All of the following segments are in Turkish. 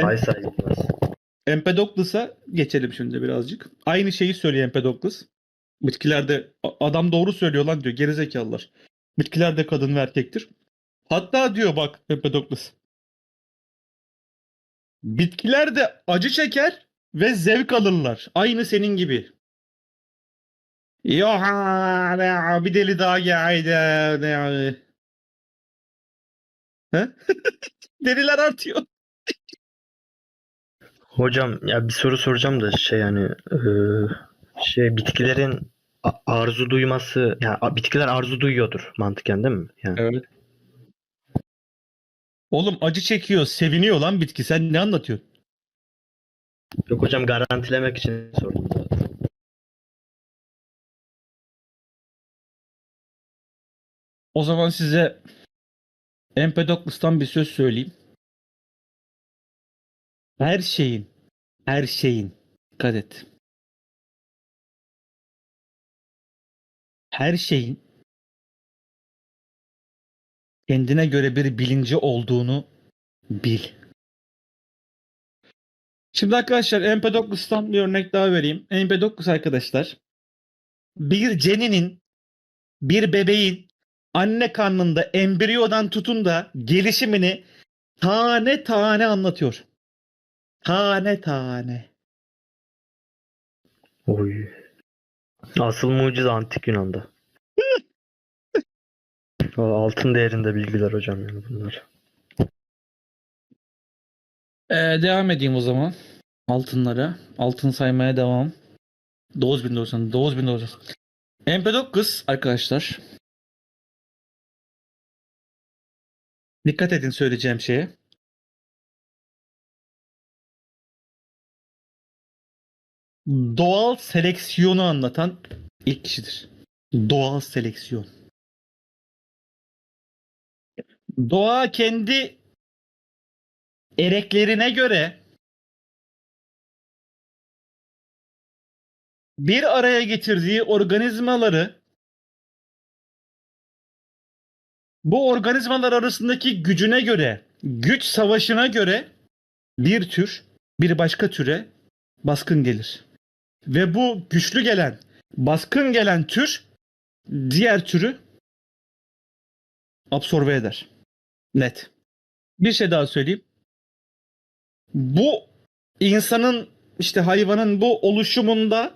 say say bitmez. Empedoklus'a geçelim şimdi birazcık. Aynı şeyi söylüyor Empedoklus. Bitkilerde adam doğru söylüyor lan diyor gerizekalılar. Bitkilerde kadın ve erkektir. Hatta diyor bak Empedoklus. Bitkiler de acı çeker ve zevk alırlar. Aynı senin gibi. Yoha bir deli daha geldi. He? Deliler artıyor. Hocam ya bir soru soracağım da şey yani eee, şey bitkilerin a- arzu duyması yani a- bitkiler arzu duyuyordur mantıken değil mi? Yani Evet. Oğlum acı çekiyor, seviniyor lan bitki. Sen ne anlatıyorsun? yok hocam garantilemek için sordum. O zaman size Empedoklus'tan bir söz söyleyeyim. Her şeyin, her şeyin, dikkat et. Her şeyin kendine göre bir bilinci olduğunu bil. Şimdi arkadaşlar Empedoklus'tan bir örnek daha vereyim. Empedoklus arkadaşlar bir ceninin, bir bebeğin anne karnında embriyodan tutun da gelişimini tane tane anlatıyor. Tane tane. Oy. Asıl mucize antik Yunan'da. Altın değerinde bilgiler hocam yani bunlar. Ee, devam edeyim o zaman. Altınlara. Altın saymaya devam. 9090, 9090. Empedokles arkadaşlar. Dikkat edin söyleyeceğim şeye. Doğal seleksiyonu anlatan ilk kişidir. Doğal seleksiyon. Doğa kendi ereklerine göre bir araya getirdiği organizmaları bu organizmalar arasındaki gücüne göre, güç savaşına göre bir tür bir başka türe baskın gelir. Ve bu güçlü gelen, baskın gelen tür diğer türü absorbe eder. Net. Bir şey daha söyleyeyim. Bu insanın işte hayvanın bu oluşumunda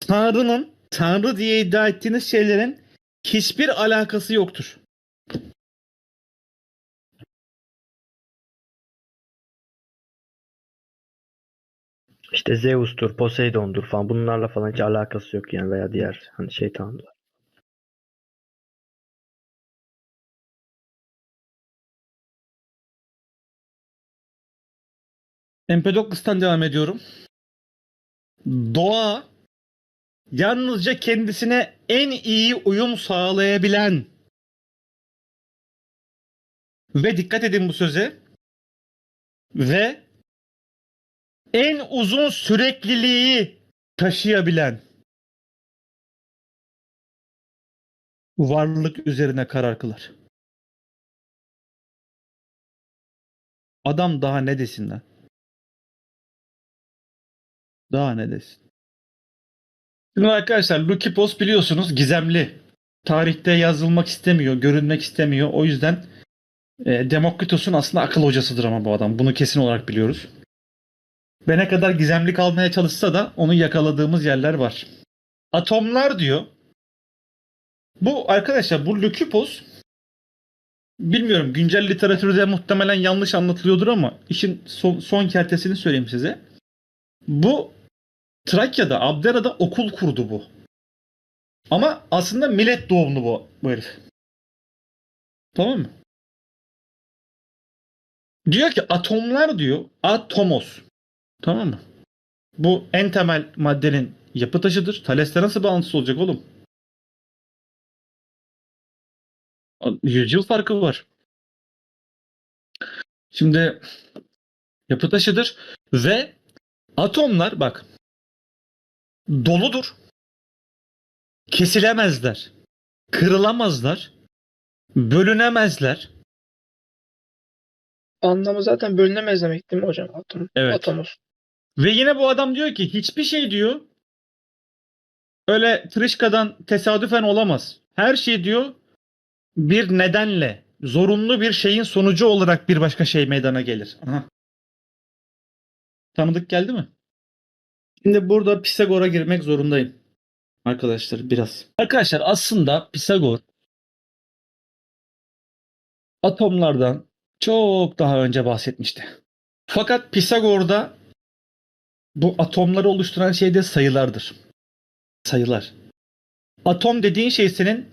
Tanrı'nın Tanrı diye iddia ettiğiniz şeylerin hiçbir alakası yoktur. İşte Zeus'tur, Poseidon'dur falan bunlarla falan hiç alakası yok yani veya diğer hani şey tanrılar. Empedoklus'tan devam ediyorum. Doğa yalnızca kendisine en iyi uyum sağlayabilen ve dikkat edin bu söze ve en uzun sürekliliği taşıyabilen varlık üzerine karar kılar. Adam daha ne desin lan? Daha ne desin? Şimdi arkadaşlar Lukipos biliyorsunuz gizemli. Tarihte yazılmak istemiyor, görünmek istemiyor. O yüzden e, Demokritos'un aslında akıl hocasıdır ama bu adam. Bunu kesin olarak biliyoruz. Ve ne kadar gizemli kalmaya çalışsa da onu yakaladığımız yerler var. Atomlar diyor. Bu arkadaşlar bu Lukipos bilmiyorum güncel literatürde muhtemelen yanlış anlatılıyordur ama işin son, son kertesini söyleyeyim size. Bu Trakya'da, Abdera'da okul kurdu bu. Ama aslında millet doğumlu bu, bu herif. Tamam mı? Diyor ki atomlar diyor atomos. Tamam mı? Bu en temel maddenin yapı taşıdır. Thales'le nasıl bağlantısı olacak oğlum? Yüzyıl farkı var. Şimdi yapı taşıdır ve atomlar bak doludur. Kesilemezler. Kırılamazlar. Bölünemezler. Anlamı zaten bölünemez demek değil mi hocam? Atom, Evet. Atomuz. Ve yine bu adam diyor ki hiçbir şey diyor öyle tırışkadan tesadüfen olamaz. Her şey diyor bir nedenle zorunlu bir şeyin sonucu olarak bir başka şey meydana gelir. Aha. Tanıdık geldi mi? Şimdi burada Pisagor'a girmek zorundayım. Arkadaşlar biraz. Arkadaşlar aslında Pisagor atomlardan çok daha önce bahsetmişti. Fakat Pisagor'da bu atomları oluşturan şey de sayılardır. Sayılar. Atom dediğin şey senin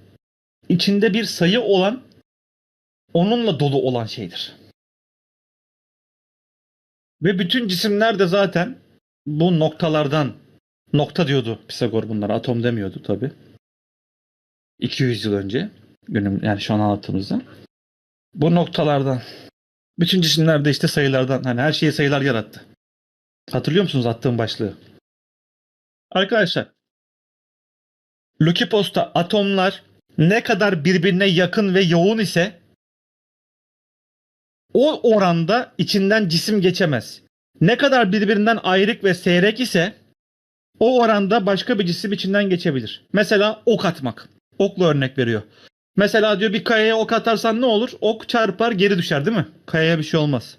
içinde bir sayı olan onunla dolu olan şeydir. Ve bütün cisimler de zaten bu noktalardan nokta diyordu Pisagor bunlara. Atom demiyordu tabi. 200 yıl önce. Günüm yani şu an anlattığımızda. Bu noktalardan bütün cisimler de işte sayılardan hani her şeyi sayılar yarattı. Hatırlıyor musunuz attığım başlığı? Arkadaşlar Lukipos'ta atomlar ne kadar birbirine yakın ve yoğun ise o oranda içinden cisim geçemez. Ne kadar birbirinden ayrık ve seyrek ise o oranda başka bir cisim içinden geçebilir. Mesela ok atmak. Okla örnek veriyor. Mesela diyor bir kayaya ok atarsan ne olur? Ok çarpar geri düşer değil mi? Kayaya bir şey olmaz.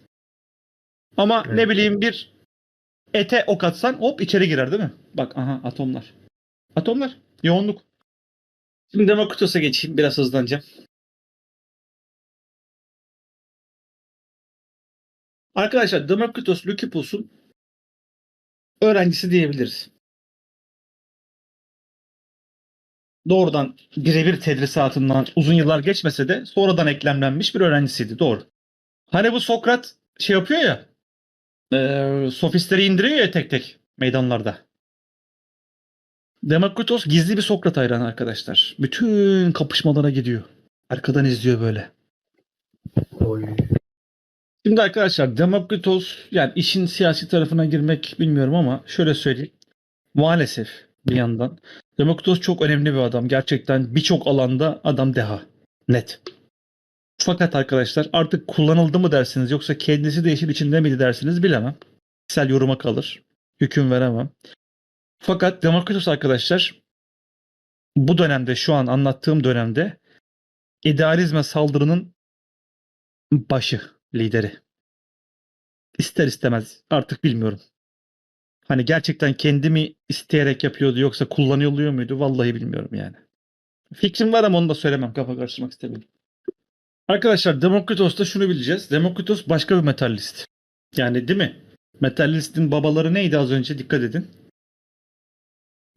Ama Evet. ne bileyim bir ete ok atsan hop içeri girer değil mi? Bak aha atomlar. Atomlar. Yoğunluk. Şimdi Demokritos'a geçeyim. Biraz hızlanacağım. Arkadaşlar Demokritos Lykipos'un öğrencisi diyebiliriz. Doğrudan birebir tedrisatından uzun yıllar geçmese de sonradan eklemlenmiş bir öğrencisiydi. Doğru. Hani bu Sokrat şey yapıyor ya eee, sofistleri indiriyor ya tek tek meydanlarda. Demokritos gizli bir Sokrat hayranı arkadaşlar. Bütün kapışmalara gidiyor. Arkadan izliyor böyle. Oy. Şimdi arkadaşlar Demokritos yani işin siyasi tarafına girmek bilmiyorum ama şöyle söyleyeyim. Maalesef bir yandan Demokritos çok önemli bir adam. Gerçekten birçok alanda adam deha. Net. Fakat arkadaşlar artık kullanıldı mı dersiniz yoksa kendisi de işin içinde miydi dersiniz bilemem. Kişisel yoruma kalır. Hüküm veremem. Fakat Demokritos arkadaşlar bu dönemde şu an anlattığım dönemde idealizme saldırının başı, lideri. İster istemez artık bilmiyorum. Hani gerçekten kendi mi isteyerek yapıyordu yoksa kullanılıyor muydu vallahi bilmiyorum yani. Fikrim var ama onu da söylemem kafa karıştırmak istemiyorum. Arkadaşlar Demokritos'ta şunu bileceğiz. Demokritos başka bir metallist. Yani değil mi? Metallistin babaları neydi az önce dikkat edin.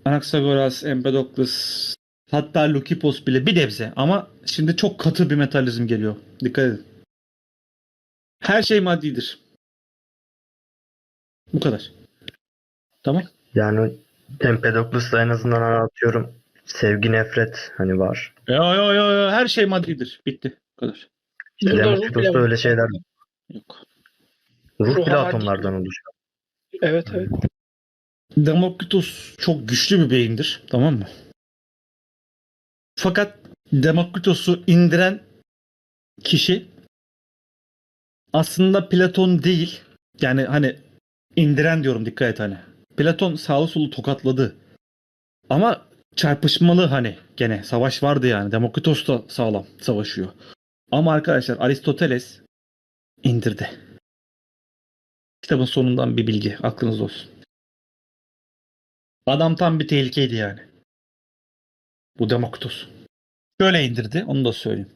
Anaxagoras, Empedokles, hatta Lukipos bile bir nebze ama şimdi çok katı bir metallizm geliyor. Dikkat edin. Her şey maddidir. Bu kadar. Tamam. Yani Empedoklus'ta en azından anlatıyorum. Sevgi nefret hani var. Ya ya ya her şey maddidir. Bitti. Kadar. İşte bile var. öyle şeyler. Yok. Ruh Ruh bile atomlardan oluşuyor. Evet evet. Demokritos çok güçlü bir beyindir. Tamam mı? Fakat Demokritos'u indiren kişi aslında Platon değil. Yani hani indiren diyorum dikkat et hani. Platon sağlı solu tokatladı. Ama çarpışmalı hani gene savaş vardı yani. Demokritos da sağlam savaşıyor. Ama arkadaşlar Aristoteles indirdi. Kitabın sonundan bir bilgi aklınızda olsun. Adam tam bir tehlikeydi yani. Bu Demokritos. Şöyle indirdi onu da söyleyeyim.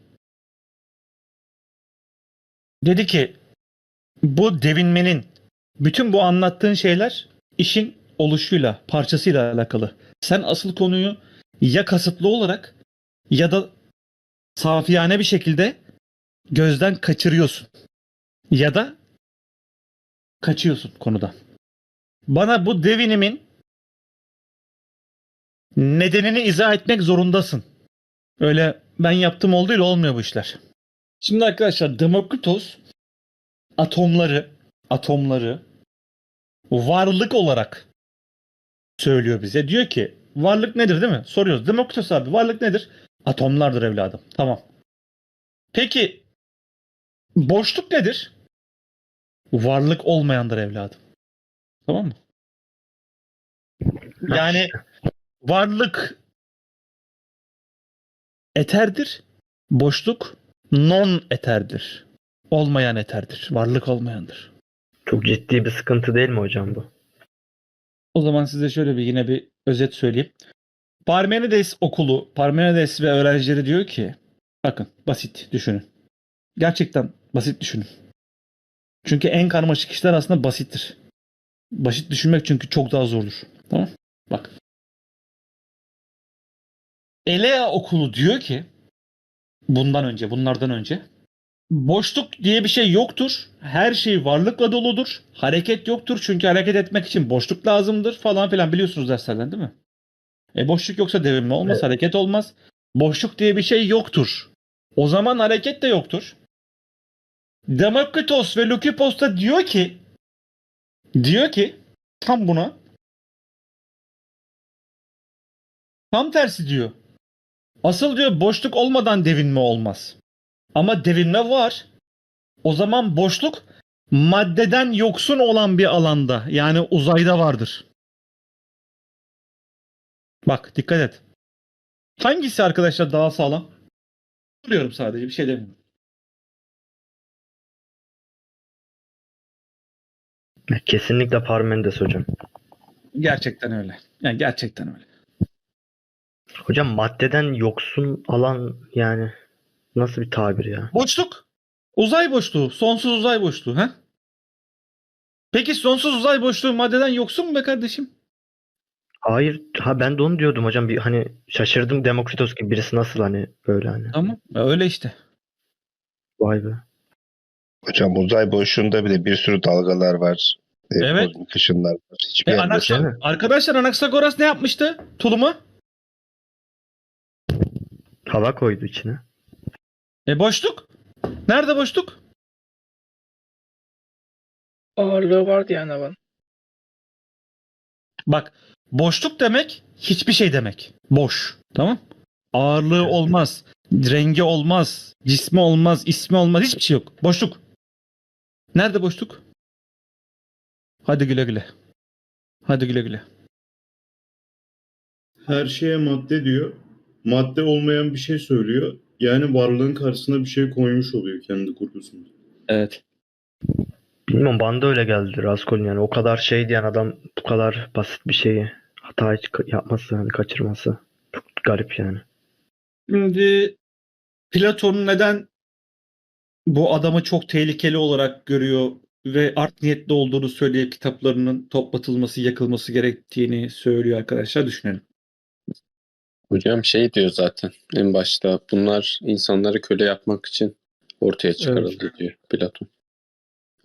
Dedi ki bu devinmenin bütün bu anlattığın şeyler işin oluşuyla, parçasıyla alakalı. Sen asıl konuyu ya kasıtlı olarak ya da safiyane bir şekilde gözden kaçırıyorsun. Ya da kaçıyorsun konudan. Bana bu devinimin nedenini izah etmek zorundasın. Öyle ben yaptım oldu ile olmuyor bu işler. Şimdi arkadaşlar Demokritos atomları atomları varlık olarak söylüyor bize. Diyor ki varlık nedir değil mi? Soruyoruz. Demokritos abi varlık nedir? Atomlardır evladım. Tamam. Peki boşluk nedir? varlık olmayandır evladım. Tamam mı? Yani varlık eterdir. Boşluk non eterdir. Olmayan eterdir. Varlık olmayandır. Çok ciddi bir sıkıntı değil mi hocam bu? O zaman size şöyle bir yine bir özet söyleyeyim. Parmenides okulu, Parmenides ve öğrencileri diyor ki bakın basit düşünün. Gerçekten basit düşünün. Çünkü en karmaşık işler aslında basittir. Basit düşünmek çünkü çok daha zordur. Tamam? Bak. Elea okulu diyor ki bundan önce, bunlardan önce boşluk diye bir şey yoktur. Her şey varlıkla doludur. Hareket yoktur çünkü hareket etmek için boşluk lazımdır falan filan biliyorsunuz derslerden değil mi? E boşluk yoksa devinme olmaz, Evet. hareket olmaz. Boşluk diye bir şey yoktur. O zaman hareket de yoktur. Demokritos ve Lukipos da diyor ki diyor ki tam buna tam tersi diyor. Asıl diyor boşluk olmadan devinme olmaz. Ama devinme var. O zaman boşluk maddeden yoksun olan bir alanda yani uzayda vardır. Bak dikkat et. Hangisi arkadaşlar daha sağlam? Soruyorum sadece bir şey demiyorum. Kesinlikle Parmenides hocam. Gerçekten öyle. Yani gerçekten öyle. Hocam maddeden yoksun alan yani nasıl bir tabir ya? Boşluk. Uzay boşluğu. Sonsuz uzay boşluğu. ha? Peki sonsuz uzay boşluğu maddeden yoksun mu be kardeşim? Hayır, ha ben de onu diyordum hocam. Bir hani şaşırdım Demokritos gibi birisi nasıl hani böyle hani. Tamam. Öyle işte. Vay be. Hocam uzay boşluğunda bile bir sürü dalgalar var. E, Evet. kozmik ışınlar var. Hiçbir E, mi? Arkadaşlar Anaxagoras ne yapmıştı? Tuluma. Hava koydu içine. E boşluk. Nerede boşluk? Ağırlığı vardı yani havanın. Bak boşluk demek hiçbir şey demek. Boş. Tamam? Ağırlığı olmaz. Rengi olmaz. Cismi olmaz. ismi olmaz. Hiçbir şey yok. Boşluk. Nerede boşluk? Hadi güle güle. Hadi güle güle. her şeye madde diyor. Madde olmayan bir şey söylüyor. Yani varlığın karşısına bir şey koymuş oluyor kendi kurgusunda. Evet. Bilmiyorum bana da öyle geldi Raskol'un yani o kadar şey diyen adam bu kadar basit bir şeyi hata hiç yapması hani kaçırması çok garip yani. Şimdi Platon neden bu adamı çok tehlikeli olarak görüyor ve art niyetli olduğunu söyleyip kitaplarının toplatılması, yakılması gerektiğini söylüyor arkadaşlar düşünelim. Hocam şey diyor zaten en başta bunlar insanları köle yapmak için ortaya çıkarıldı diyor Platon.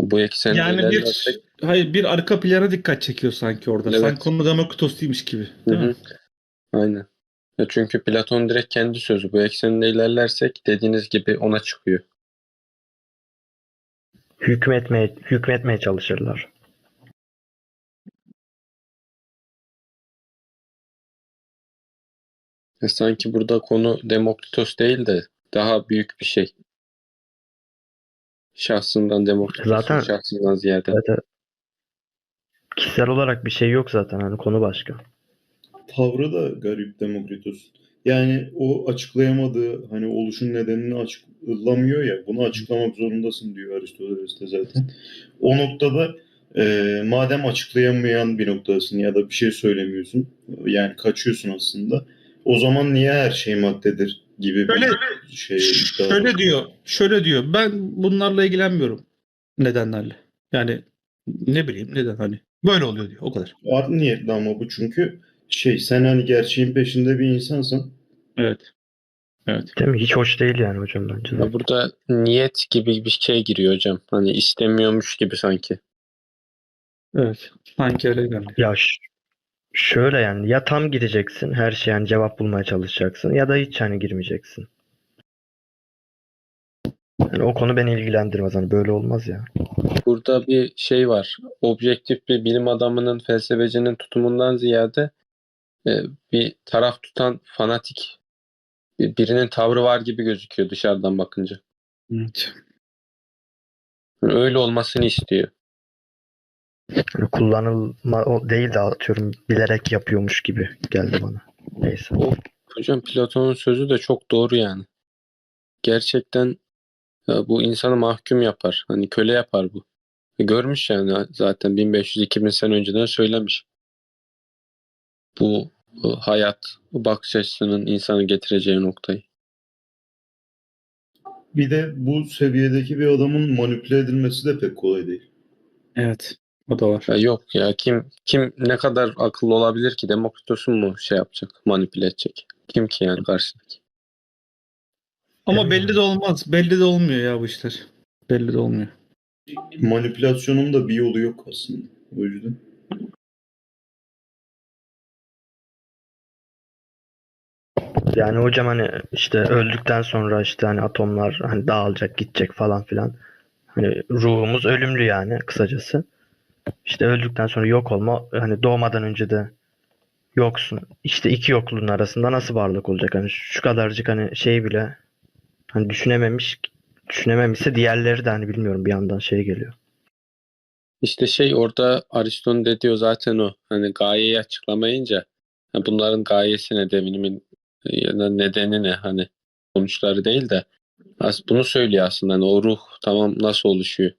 Bu eksende Yani bir ilerlersek- hayır bir arka plana dikkat çekiyor sanki orada. Evet. Sanki konu Demokritos değilmiş gibi. Değil Hı hı. mi? Aynen. Ya çünkü Platon direkt kendi sözü. Bu eksende ilerlersek dediğiniz gibi ona çıkıyor. Hükmetmeye hükmetmeye çalışırlar. E sanki burada konu Demokritos değil de daha büyük bir şey. Şahsından Demokritos'un Zaten- şahsından ziyade. Zaten kişisel olarak bir şey yok zaten hani konu başka. Tavrı da garip Demokritos. Yani o açıklayamadığı hani oluşun nedenini açıklamıyor ya bunu açıklamak zorundasın diyor Aristoteles de zaten. O noktada e, madem açıklayamayan bir noktasın ya da bir şey söylemiyorsun yani kaçıyorsun aslında o zaman niye her şey maddedir gibi Şöyle- bir şey iddia var. Şöyle diyor. Şöyle diyor. Ben bunlarla ilgilenmiyorum. Nedenlerle. Yani ne bileyim neden hani. Böyle oluyor diyor. O kadar. Art niyetli ama bu çünkü şey sen hani gerçeğin peşinde bir insansın. Evet. Evet. Değil mi? Hiç hoş değil yani hocam bence. Ya burada niyet gibi bir şey giriyor hocam. Hani istemiyormuş gibi sanki. Evet. Sanki öyle geldi. Ya ş- şöyle yani ya tam gireceksin her şeye yani cevap bulmaya çalışacaksın ya da hiç hani girmeyeceksin. Yani o konu beni ilgilendirmez hani böyle olmaz ya. Burada bir şey var. Objektif bir bilim adamının, felsefecinin tutumundan ziyade e, bir taraf tutan fanatik bir- birinin tavrı var gibi gözüküyor dışarıdan bakınca. Evet. Yani öyle olmasını istiyor. Kullanılma o değil de atıyorum bilerek yapıyormuş gibi geldi bana. Neyse. O hocam Platon'un sözü de çok doğru yani. Gerçekten ya bu insanı mahkum yapar. Hani köle yapar bu. E Görmüş yani zaten 1500-2000 sene önceden söylemiş. Bu, bu hayat, bu bakış açısının insanı getireceği noktayı. Bir de bu seviyedeki bir adamın manipüle edilmesi de pek kolay değil. Evet. O da var. Ya yok ya kim kim ne kadar akıllı olabilir ki Demokritos'un mu şey yapacak, manipüle edecek? Kim ki yani karşıdaki? Ama belli de olmaz. Belli de olmuyor ya bu işler. Belli de olmuyor. Manipülasyonun da bir yolu yok aslında. O yüzden. Yani hocam hani işte öldükten sonra işte hani atomlar hani dağılacak gidecek falan filan. Hani ruhumuz ölümlü yani kısacası. İşte öldükten sonra yok olma hani doğmadan önce de yoksun. İşte iki yokluğun arasında nasıl varlık olacak? Hani şu kadarcık hani şey bile hani düşünememiş düşünememişse diğerleri de hani bilmiyorum bir yandan şey geliyor. İşte şey orada Aristo'nun dediği o zaten o. Hani gayeyi açıklamayınca ha bunların gayesi ne devinimin ya da nedeni ne hani sonuçları değil de bunu söylüyor aslında. Hani o ruh tamam nasıl oluşuyor?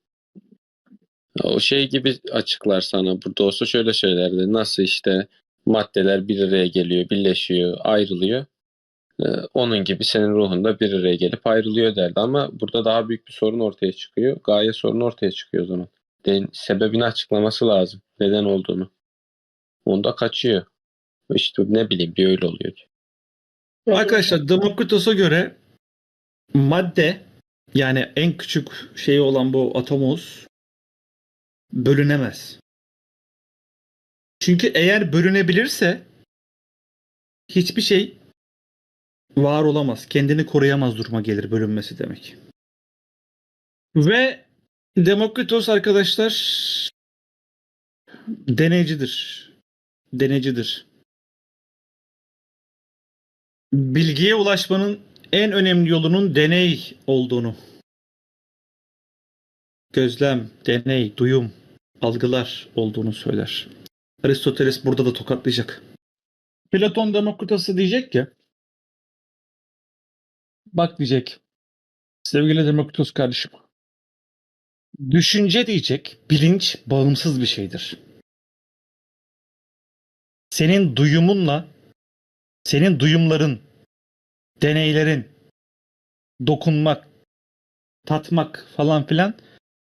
O şey gibi açıklar sana. Burada olsa şöyle söylerdi. Nasıl işte maddeler bir araya geliyor, birleşiyor, ayrılıyor. Ee, onun gibi senin ruhun da bir araya gelip ayrılıyor derdi. Ama burada daha büyük bir sorun ortaya çıkıyor. Gaye sorunu ortaya çıkıyor o zaman. Den- sebebini açıklaması lazım. Neden olduğunu. Onda kaçıyor. İşte ne bileyim bir öyle oluyor. Arkadaşlar Demokritos'a göre madde yani en küçük şeyi olan bu atomos bölünemez. Çünkü eğer bölünebilirse hiçbir şey var olamaz. Kendini koruyamaz duruma gelir bölünmesi demek. Ve Demokritos arkadaşlar deneycidir. Deneycidir. Bilgiye ulaşmanın en önemli yolunun deney olduğunu. Gözlem, deney, duyum, algılar olduğunu söyler. Aristoteles burada da tokatlayacak. Platon Demokritos'a diyecek ki Bak diyecek. Sevgili Demokritos kardeşim. Düşünce diyecek, bilinç bağımsız bir şeydir. Senin duyumunla, senin duyumların, deneylerin, dokunmak, tatmak falan filan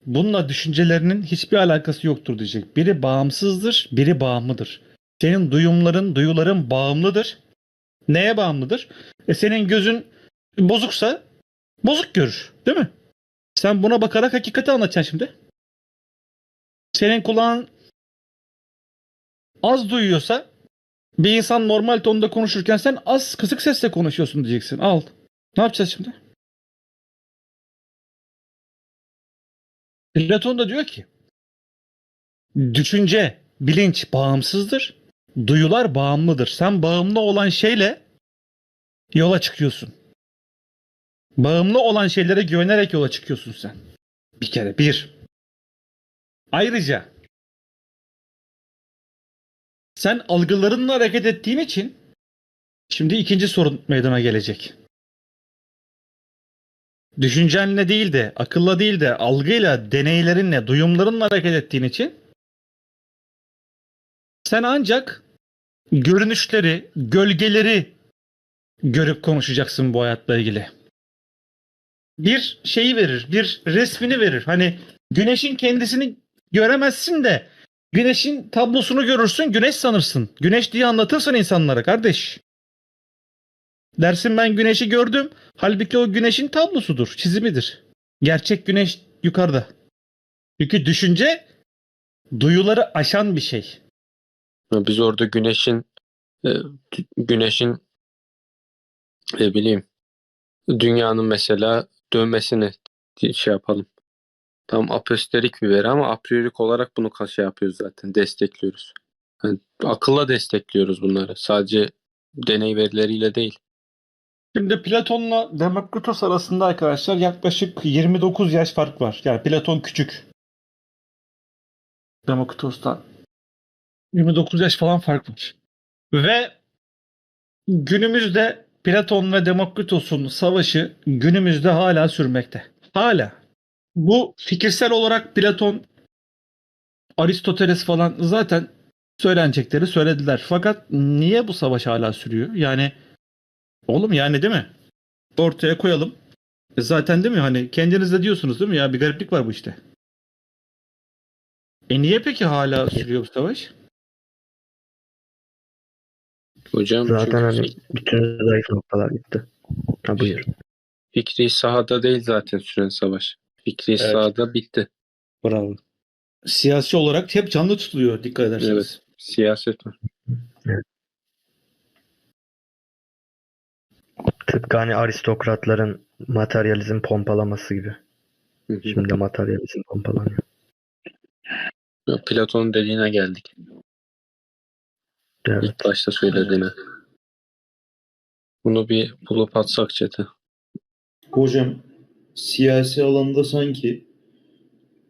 bununla düşüncelerinin hiçbir alakası yoktur diyecek. Biri bağımsızdır, biri bağımlıdır. Senin duyumların, duyuların bağımlıdır. Neye bağımlıdır? E senin gözün bozuksa bozuk görür. Değil mi? Sen buna bakarak hakikati anlatacaksın şimdi. Senin kulağın az duyuyorsa bir insan normal tonda konuşurken sen az kısık sesle konuşuyorsun diyeceksin. Al. Ne yapacağız şimdi? Platon da diyor ki düşünce, bilinç bağımsızdır. Duyular bağımlıdır. Sen bağımlı olan şeyle yola çıkıyorsun. Bağımlı olan şeylere güvenerek yola çıkıyorsun sen. Bir kere bir. Ayrıca sen algılarınla hareket ettiğin için şimdi ikinci sorun meydana gelecek. Düşüncenle değil de, akılla değil de, algıyla, deneylerinle, duyumlarınla hareket ettiğin için sen ancak görünüşleri, gölgeleri görüp konuşacaksın bu hayatla ilgili bir şeyi verir, bir resmini verir. Hani güneşin kendisini göremezsin de güneşin tablosunu görürsün, güneş sanırsın. Güneş diye anlatırsın insanlara kardeş. Dersin ben güneşi gördüm. Halbuki o güneşin tablosudur, çizimidir. Gerçek güneş yukarıda. Çünkü düşünce duyuları aşan bir şey. Biz orada güneşin e, güneşin ne bileyim dünyanın mesela dönmesini şey yapalım. Tam apostolik bir veri ama a priorik olarak bunu şey yapıyoruz zaten. Destekliyoruz. Yani akılla destekliyoruz bunları. Sadece deney verileriyle değil. Şimdi Platon'la Demokritos arasında arkadaşlar yaklaşık 29 yaş fark var. Yani Platon küçük. Demokritos'tan. 29 yaş falan fark var. Ve günümüzde Platon ve Demokritos'un savaşı günümüzde hala sürmekte. Hala. Bu fikirsel olarak Platon, Aristoteles falan zaten söylenecekleri söylediler. Fakat niye bu savaş hala sürüyor? Yani oğlum yani değil mi? Ortaya koyalım. E zaten değil mi? Hani kendiniz de diyorsunuz değil mi? Ya bir gariplik var bu işte. E niye peki hala sürüyor bu savaş? Hocam Zaten çünkü hani fik- bütün zayıf noktalar gitti. Ha buyur. fikri sahada değil zaten süren savaş. Fikri sahada bitti. Bravo. Siyasi olarak hep canlı tutuluyor dikkat ederseniz. Evet. Siyaset var. Tıpkı hani aristokratların materyalizm pompalaması gibi. Hı hı. Şimdi de materyalizm pompalanıyor. Platon'un dediğine geldik. Evet. İlk başta söylediğine. Bunu bir bulup atsak çete. Hocam siyasi alanda sanki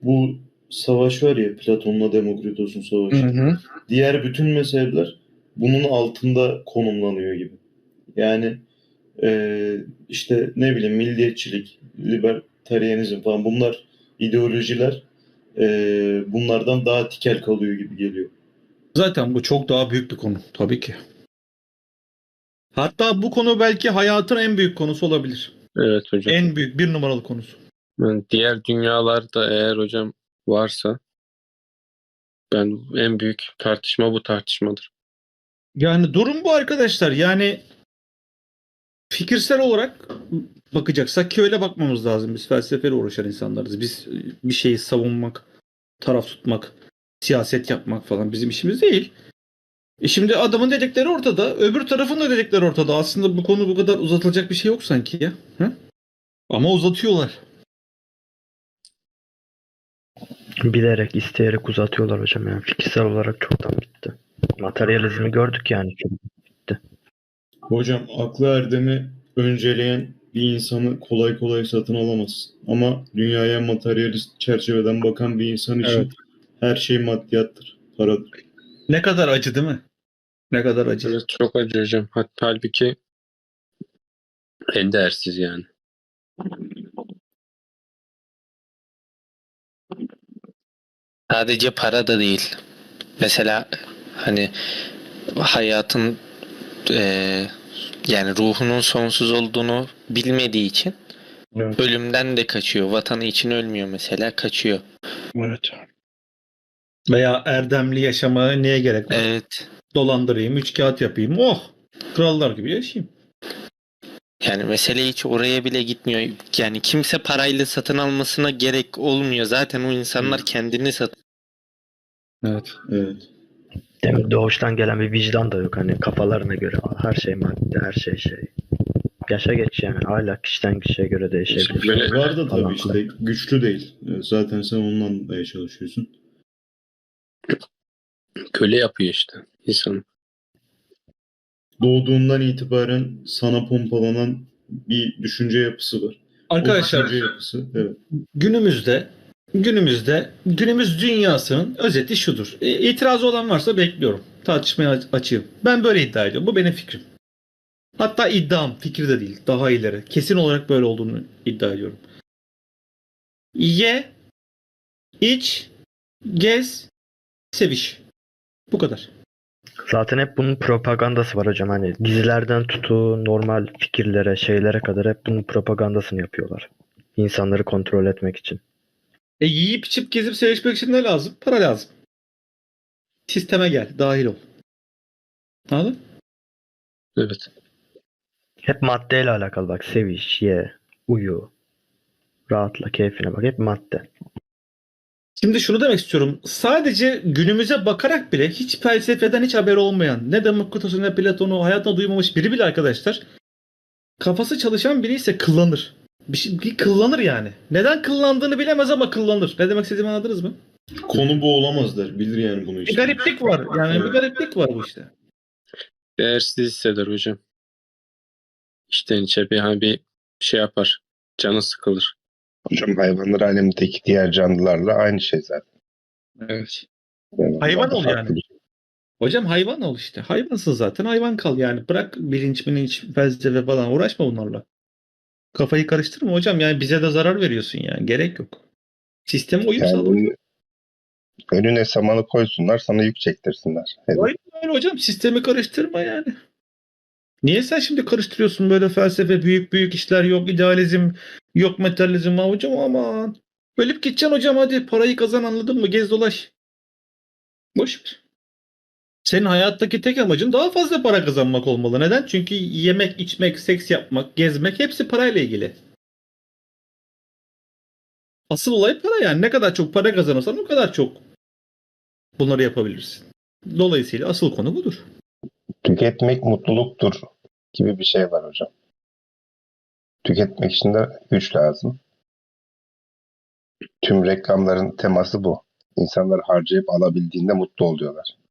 bu savaş var ya Platon'la Demokritos'un savaşı. Diğer bütün meseleler bunun altında konumlanıyor gibi. Yani eee, işte ne bileyim milliyetçilik, libertarianizm falan bunlar ideolojiler eee, bunlardan daha tikel kalıyor gibi geliyor. Zaten bu çok daha büyük bir konu tabii ki. Hatta bu konu belki hayatın en büyük konusu olabilir. Evet hocam. En büyük bir numaralı konusu. Yani diğer dünyalarda eğer hocam varsa ben en büyük tartışma bu tartışmadır. Yani durum bu arkadaşlar. Yani fikirsel olarak bakacaksak ki öyle bakmamız lazım. Biz felsefeyle uğraşan insanlarız. Biz bir şeyi savunmak, taraf tutmak, siyaset yapmak falan bizim işimiz değil. E şimdi adamın dedikleri ortada, öbür tarafın da dedikleri ortada. Aslında bu konu bu kadar uzatılacak bir şey yok sanki ya. Hı? Ama uzatıyorlar. Bilerek, isteyerek uzatıyorlar hocam yani. Fikirsel olarak çoktan bitti. Materyalizmi gördük yani. Hocam aklı erdemi önceleyen bir insanı kolay kolay satın alamaz. Ama dünyaya materyalist çerçeveden bakan bir insan için Evet. her şey maddiyattır, paradır. Ne kadar acı değil mi? Ne kadar acı. Evet, çok acı hocam. Hatta halbuki en değersiz yani. Sadece para da değil. Mesela hani hayatın eee, yani ruhunun sonsuz olduğunu bilmediği için Evet. ölümden de kaçıyor. Vatanı için ölmüyor mesela kaçıyor. Evet. Veya erdemli yaşamaya neye gerek var? Evet. Dolandırayım, üç kağıt yapayım. Oh! Krallar gibi yaşayayım. Yani mesele hiç oraya bile gitmiyor. Yani kimse parayla satın almasına gerek olmuyor. Zaten o insanlar kendini satın. Evet. Evet. Demin doğuştan gelen bir vicdan da yok. Hani kafalarına göre her şey madde, her şey şey. Yaşa geç yani. Hala kişiden kişiye göre değişebilir. Böyle- Var da Falan tabii işte güçlü değil. Zaten sen onunla anlamaya çalışıyorsun. Köle yapıyor işte insanı. Doğduğundan itibaren sana pompalanan bir düşünce yapısı var. O Arkadaşlar düşünce yapısı, evet. günümüzde günümüzde günümüz dünyasının özeti şudur. E, olan varsa bekliyorum. Tartışmaya aç- açığım. Ben böyle iddia ediyorum. Bu benim fikrim. Hatta iddiam, fikir de değil. Daha ileri. Kesin olarak böyle olduğunu iddia ediyorum. Ye, iç, gez, seviş. Bu kadar. Zaten hep bunun propagandası var hocam. Hani dizilerden tutu normal fikirlere, şeylere kadar hep bunun propagandasını yapıyorlar. İnsanları kontrol etmek için. E yiyip içip gezip sevişmek için ne lazım? Para lazım. Sisteme gel, dahil ol. Anladın? Evet. Hep maddeyle alakalı bak. Seviş, ye, uyu, rahatla, keyfine bak. Hep madde. Şimdi şunu demek istiyorum. Sadece günümüze bakarak bile hiç felsefeden hiç haberi olmayan, ne Demokritos'u ne Platon'u hayatında duymamış biri bile arkadaşlar kafası çalışan biri ise kıllanır. Bir, şey, bir kıllanır yani. Neden kıllandığını bilemez ama kıllanır. Ne demek istediğimi anladınız mı? Konu bu olamaz der. Bilir yani bunu Bir işte. gariplik var. Yani bir gariplik var bu işte. Değersiz hisseder hocam. içten içe bir hani bir şey yapar. Canı sıkılır. Hocam hayvanlar alemindeki diğer canlılarla aynı şey zaten. Evet. Yani Hayvan ol yani. bir. Hocam hayvan ol işte. Hayvansın zaten hayvan kal yani. Bırak bilinç bilinç felsefe falan uğraşma bunlarla. Kafayı karıştırma hocam yani bize de zarar veriyorsun yani. Gerek yok. Sisteme uyum Yani önüne, samanı koysunlar sana yük çektirsinler. Evet. Aynen öyle hocam. Sistemi karıştırma yani. Niye sen şimdi karıştırıyorsun böyle felsefe büyük büyük işler yok idealizm yok materyalizm var hocam aman. Bölüp gideceksin hocam hadi parayı kazan anladın mı gez dolaş. Boş ver. Senin hayattaki tek amacın daha fazla para kazanmak olmalı. Neden? Çünkü yemek, içmek, seks yapmak, gezmek hepsi parayla ilgili. Asıl olay para yani. Ne kadar çok para kazanırsan o kadar çok bunları yapabilirsin. Dolayısıyla asıl konu budur. Tüketmek mutluluktur gibi bir şey var hocam. Tüketmek için de güç lazım. Tüm reklamların teması bu. İnsanlar harcayıp alabildiğinde mutlu oluyorlar.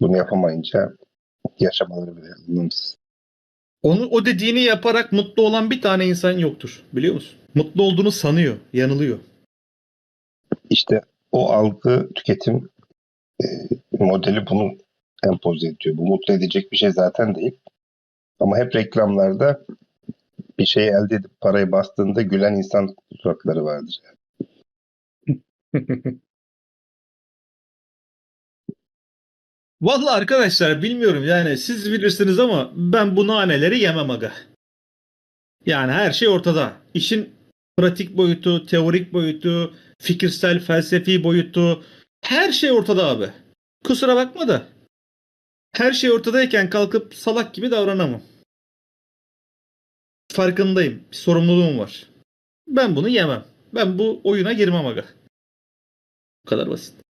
Bunu yapamayınca yaşamaları bile anlamsız. Onu o dediğini yaparak mutlu olan bir tane insan yoktur. Biliyor musun? Mutlu olduğunu sanıyor, yanılıyor. İşte o algı tüketim e, modeli bunu empoze ediyor. Bu mutlu edecek bir şey zaten değil. Ama hep reklamlarda bir şeyi elde edip parayı bastığında gülen insan suratları vardır. Vallahi arkadaşlar bilmiyorum yani siz bilirsiniz ama ben bu naneleri yemem aga. Yani her şey ortada. İşin pratik boyutu, teorik boyutu, fikirsel, felsefi boyutu her şey ortada abi. Kusura bakma da. Her şey ortadayken kalkıp salak gibi davranamam. Farkındayım. Bir sorumluluğum var. Ben bunu yemem. Ben bu oyuna girmem aga. Bu kadar basit.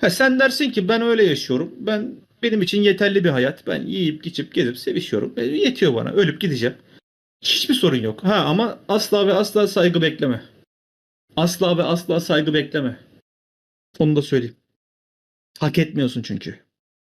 Ha sen dersin ki ben öyle yaşıyorum. Ben benim için yeterli bir hayat. Ben yiyip içip gezip sevişiyorum. E, yetiyor bana. Ölüp gideceğim. Hiçbir sorun yok. Ha ama asla ve asla saygı bekleme. Asla ve asla saygı bekleme. Onu da söyleyeyim. Hak etmiyorsun çünkü.